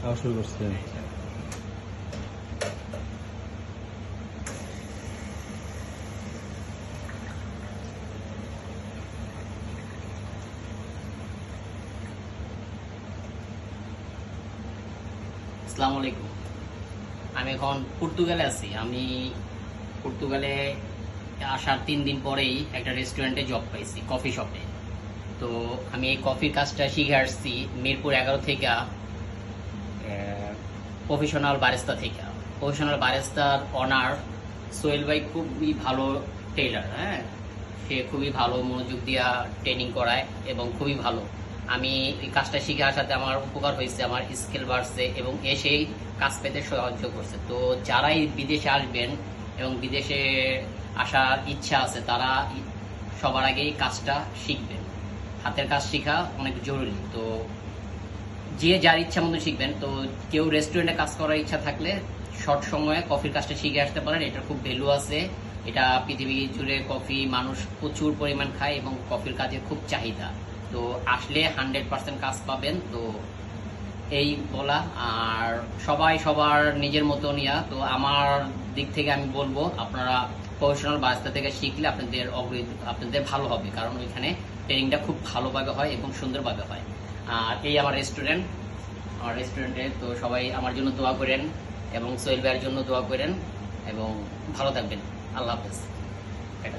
খাওয়া শুরু আসসালামু আলাইকুম। আমি এখন পর্তুগালে আছি। আমি পর্তুগালে আসার তিন দিন পরেই একটা রেস্টুরেন্টে জব পাইছি কফি শপে তো আমি এই কফির কাজটা শিখে আসছি মিরপুর এগারো থেকে প্রফেশনাল বারেস্তা থেকে। প্রফেশনাল বারেস্তার অনার সোহেল ভাই খুবই ভালো টেলার হ্যাঁ? সে খুবই ভালো মনোযোগ দিয়া ট্রেনিং করায় এবং খুবই ভালো। আমি এই কাজটা শিখে আসাতে আমার উপকার হয়েছে, আমার স্কিল বাড়ছে এবং এসেই কাজ পেতে সাহায্য করছে। তো যারাই বিদেশে আসবেন এবং বিদেশে আসার ইচ্ছা আছে, তারা সবার আগেই কাজটা শিখবেন। হাতের কাজ শেখা অনেক জরুরি। তো যে যার ইচ্ছা মতো শিখবেন, তো কেউ রেস্টুরেন্টে কাজ করার ইচ্ছা থাকলে শর্ট সময়ে কফির কাজটা শিখে আসতে পারেন। এটার খুব ভ্যালু আছে। এটা পৃথিবী জুড়ে কফি মানুষ প্রচুর পরিমাণ খায় এবং কফির কাজে খুব চাহিদা। তো আসলে হান্ড্রেড পার্সেন্ট কাজ পাবেন, তো এই বলা। আর সবাই সবার নিজের মতো নিয়া। তো আমার দিক থেকে আমি বলব, আপনারা প্রফেশনাল বাস্তা থেকে শিখলে আপনাদের অগ্রগতি আপনাদের ভালো হবে। কারণ ওইখানে ট্রেনিংটা খুব ভালোভাবে হয় এবং সুন্দরভাবে হয়। আর এই আমার রেস্টুরেন্ট আমার রেস্টুরেন্টে তো সবাই আমার জন্য দোয়া করেন এবং সোহেল ভাইয়ের জন্য দোয়া করেন এবং ভালো থাকবেন। আল্লাহ হাফেজ। এটা